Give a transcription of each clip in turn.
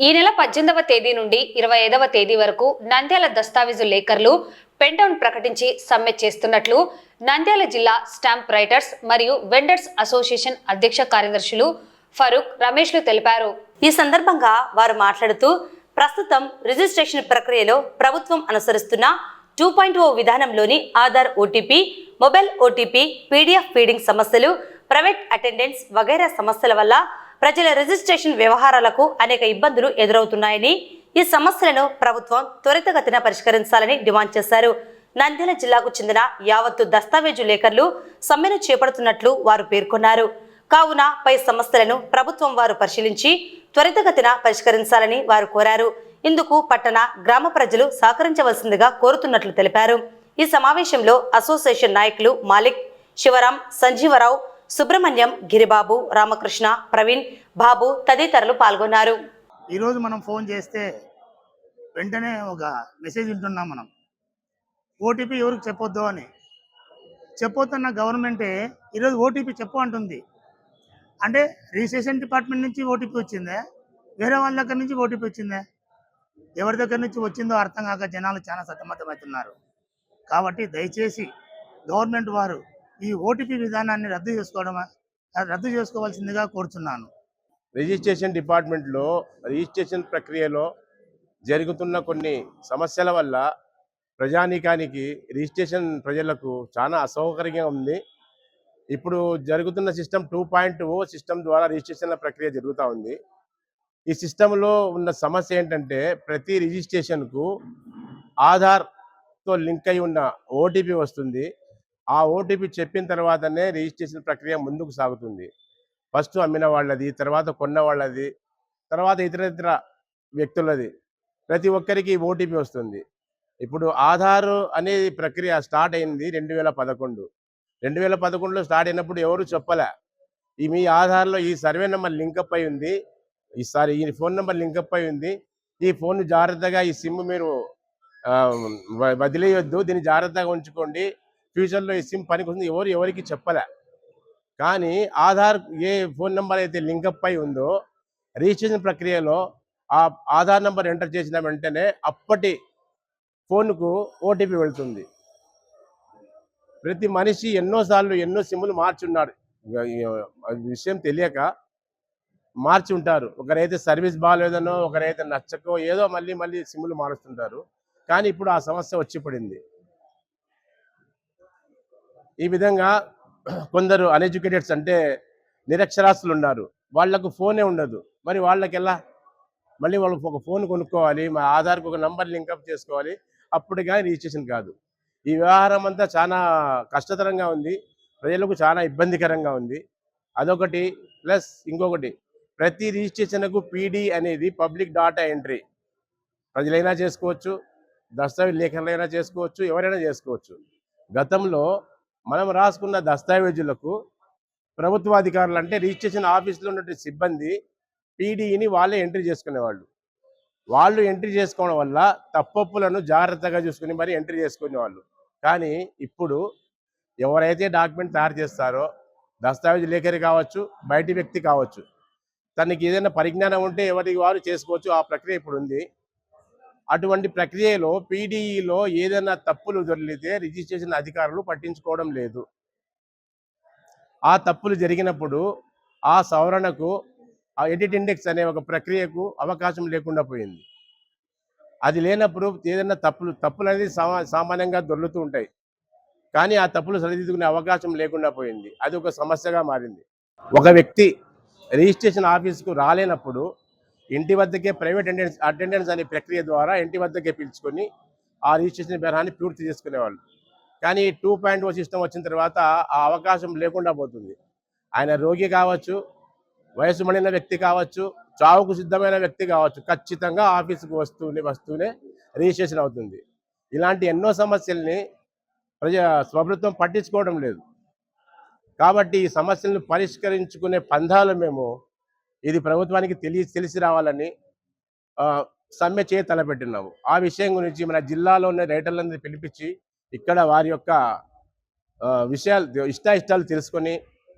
ఈ నెల పద్దెనిమిదవ తేదీ నుండి ఇరవై ఐదవ తేదీ వరకు నంద్యాల దస్తావేజు లేఖర్లు పెంటౌన్ ప్రకటించి సమ్మె చేస్తున్నట్లు నంద్యాల జిల్లా స్టాంప్ రైటర్స్ మరియు వెండర్స్ అసోసియేషన్ అధ్యక్ష కార్యదర్శులు ఫరూక్ రమేష్లు తెలిపారు. ఈ సందర్భంగా వారు మాట్లాడుతూ ప్రస్తుతం రిజిస్ట్రేషన్ ప్రక్రియలో ప్రభుత్వం అనుసరిస్తున్న two point O విధానంలోని Aadhaar OTP mobile OTP PDF feeding సమస్యలు ప్రైవేట్ అటెండెన్స్ వగైరా సమస్యల వల్ల ప్రజల రిజిస్ట్రేషన్ వ్యవహారాలకు అనేక ఇబ్బందులు ఎదురవుతున్నాయని ఈ సమస్యలను ప్రభుత్వం త్వరితగతిన పరిష్కరించాలని డిమాండ్ చేశారు. నంద్యాల జిల్లాకు చెందిన యావత్తు దస్తావేజు లేఖర్లు సమ్మెను చేపడుతున్నట్లు వారు పేర్కొన్నారు. కావున పై సమస్యలను ప్రభుత్వం వారు పరిశీలించి త్వరితగతిన పరిష్కరించాలని వారు కోరారు. ఇందుకు పట్టణ గ్రామ ప్రజలు సహకరించవలసిందిగా కోరుతున్నట్లు తెలిపారు. ఈ సమావేశంలో అసోసియేషన్ నాయకులు మాలిక్ శివరాం సంజీవరావు సుబ్రహ్మణ్యం గిరిబాబు రామకృష్ణ ప్రవీణ్ బాబు తదితరులు పాల్గొన్నారు. ఈరోజు మనం ఫోన్ చేస్తే వెంటనే ఒక మెసేజ్ వింటున్నాం మనం. ఓటీపీ ఎవరికి చెప్పొద్దు అని. చెప్పొద్దన్న గవర్నమెంటే ఈరోజు ఓటీపీ చెప్పు అంటుంది. అంటే రిజిస్ట్రేషన్ డిపార్ట్మెంట్ నుంచి ఓటీపీ వచ్చిందే వేరే వాళ్ళ దగ్గర నుంచి ఓటీపీ వచ్చిందే. ఎవరి దగ్గర నుంచి వచ్చిందో అర్థం కాక జనాలు చాలా సతమతమవుతున్నారు. కాబట్టి దయచేసి గవర్నమెంట్ వారు ఈ ఓటీపీ విధానాన్ని రద్దు చేసుకోవడం రద్దు చేసుకోవాల్సిందిగా కోరుతున్నాను రిజిస్ట్రేషన్ డిపార్ట్మెంట్లో రిజిస్ట్రేషన్ ప్రక్రియలో జరుగుతున్న కొన్ని సమస్యల వల్ల ప్రజానీకానికి రిజిస్ట్రేషన్ ప్రజలకు చాలా అసౌకర్యంగా ఉంది. ఇప్పుడు జరుగుతున్న system two point O system ద్వారా రిజిస్ట్రేషన్ల ప్రక్రియ జరుగుతూ ఉంది. ఈ సిస్టంలో ఉన్న సమస్య ఏంటంటే ప్రతి రిజిస్ట్రేషన్కు ఆధార్తో లింక్ అయి ఉన్న ఓటీపీ వస్తుంది. ఆ ఓటీపీ చెప్పిన తర్వాతనే రిజిస్ట్రేషన్ ప్రక్రియ ముందుకు సాగుతుంది. ఫస్ట్ అమ్మిన వాళ్ళది తర్వాత కొన్న వాళ్ళది తర్వాత ఇతర ఇతర వ్యక్తులది. ప్రతి ఒక్కరికి ఓటీపీ వస్తుంది. ఇప్పుడు ఆధారు అనేది ప్రక్రియ స్టార్ట్ అయింది రెండు వేల పదకొండు. రెండు వేల పదకొండులో స్టార్ట్ అయినప్పుడు ఎవరు చెప్పలే? ఈ మీ ఆధార్లో ఈ సర్వే నెంబర్ లింకప్ అయి ఉంది ఈ ఈ ఫోన్ నెంబర్ లింకప్ అయి ఉంది ఈ ఫోన్ జాగ్రత్తగా ఈ సిమ్ మీరు వదిలేయొద్దు. దీన్ని జాగ్రత్తగా ఉంచుకోండి. ఫ్యూచర్లో ఈ సిమ్ పనికి ఎవరు ఎవరికి చెప్పలే. కానీ ఆధార్ ఏ ఫోన్ నెంబర్ అయితే లింకప్ అయి ఉందో రిజిస్ట్రేషన్ ప్రక్రియలో ఆ ఆధార్ నెంబర్ ఎంటర్ చేసిన వెంటనే అప్పటి ఫోన్కు ఓటీపీ వెళ్తుంది. ప్రతి మనిషి ఎన్నోసార్లు ఎన్నో సిమ్లు మార్చున్నాడు. విషయం తెలియక మార్చి ఉంటారు. ఒకరైతే సర్వీస్ బాగాలేదనో ఒకరైతే నచ్చకో ఏదో మళ్ళీ మళ్ళీ సిమ్లు మారుస్తుంటారు. కానీ ఇప్పుడు ఆ సమస్య వచ్చి పడింది. ఈ విధంగా కొందరు అన్ఎడ్యుకేటెడ్స్ అంటే నిరక్షరాస్తులు ఉన్నారు వాళ్ళకు ఫోనే ఉండదు. మరి వాళ్ళకి ఎలా మళ్ళీ వాళ్ళకి ఒక ఫోన్ కొనుక్కోవాలి మా ఆధార్కు ఒక నంబర్ లింకప్ చేసుకోవాలి అప్పుడు కానీ రిజిస్ట్రేషన్ కాదు. ఈ వ్యవహారం అంతా చాలా కష్టతరంగా ఉంది. ప్రజలకు చాలా ఇబ్బందికరంగా ఉంది. అదొకటి ప్లస్ ఇంకొకటి ప్రతి రిజిస్ట్రేషన్కు పీడీ అనేది పబ్లిక్ డాటా ఎంట్రీ. ప్రజలైనా చేసుకోవచ్చు దస్తావేజ్ లేఖనైనా చేసుకోవచ్చు ఎవరైనా చేసుకోవచ్చు. గతంలో మనం రాసుకున్న దస్తావేజులకు ప్రభుత్వ అధికారులు అంటే రిజిస్ట్రేషన్ ఆఫీస్లో ఉన్నటువంటి సిబ్బంది పీడీని వాళ్ళే ఎంట్రీ చేసుకునేవాళ్ళు. వాళ్ళు ఎంట్రీ చేసుకోవడం వల్ల తప్పప్పులను జాగ్రత్తగా చూసుకుని మరి ఎంట్రీ చేసుకునేవాళ్ళు. కానీ ఇప్పుడు ఎవరైతే డాక్యుమెంట్ తయారు చేస్తారో దస్తావేజ్ లేఖరి కావచ్చు బయటి వ్యక్తి కావచ్చు తనకి ఏదైనా పరిజ్ఞానం ఉంటే ఎవరికి వారు చేసుకోవచ్చు ఆ ప్రక్రియ ఇప్పుడు ఉంది. అటువంటి ప్రక్రియలో పీడీఈలో ఏదైనా తప్పులు దొరికితే రిజిస్ట్రేషన్ అధికారులు పట్టించుకోవడం లేదు. ఆ తప్పులు జరిగినప్పుడు ఆ సవరణకు ఆ ఎడిట్ ఇండెక్స్ అనే ఒక ప్రక్రియకు అవకాశం లేకుండా పోయింది. అది లేనప్పుడు ఏదైనా తప్పులు తప్పులు అనేది సామా సామాన్యంగా దొర్లుతూ ఉంటాయి. కానీ ఆ తప్పులు సరిదిద్దుకునే అవకాశం లేకుండా పోయింది. అది ఒక సమస్యగా మారింది. ఒక వ్యక్తి రిజిస్ట్రేషన్ ఆఫీస్కు రాలేనప్పుడు ఇంటి వద్దకే ప్రైవేట్ అటెండెన్స్ అటెండెన్స్ అనే ప్రక్రియ ద్వారా ఇంటి వద్దకే పిలుచుకొని ఆ రిజిస్ట్రేషన్ బెరాన్ని పూర్తి చేసుకునేవాళ్ళు. కానీ టూ పాయింట్ ఓ సిస్టమ్ వచ్చిన తర్వాత ఆ అవకాశం లేకుండా పోతుంది. ఆయన రోగి కావచ్చు వయసు మడిన వ్యక్తి కావచ్చు చావుకు సిద్ధమైన వ్యక్తి కావచ్చు ఖచ్చితంగా ఆఫీసుకు వస్తూనే వస్తూనే రిజిస్ట్రేషన్ అవుతుంది. ఇలాంటి ఎన్నో సమస్యల్ని ప్రజా ప్రభుత్వం పట్టించుకోవడం లేదు. కాబట్టి ఈ సమస్యలను పరిష్కరించుకునే పంధాలు మేము ఇది ప్రభుత్వానికి తెలియ తెలిసి రావాలని సమ్మె చేయ తలపెట్టినాము ఆ విషయం గురించి మన జిల్లాలో ఉన్న రైటర్లందరినీ పిలిపించి ఇక్కడ వారి యొక్క విషయాలు ఇష్టాయిష్టాలు తెలుసుకొని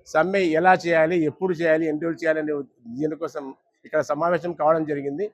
సమ్మె ఎలా చేయాలి ఎప్పుడు చేయాలి ఎన్ని రోజులు చేయాలి అనే దీనికోసం ఇక్కడ సమావేశం కావడం జరిగింది.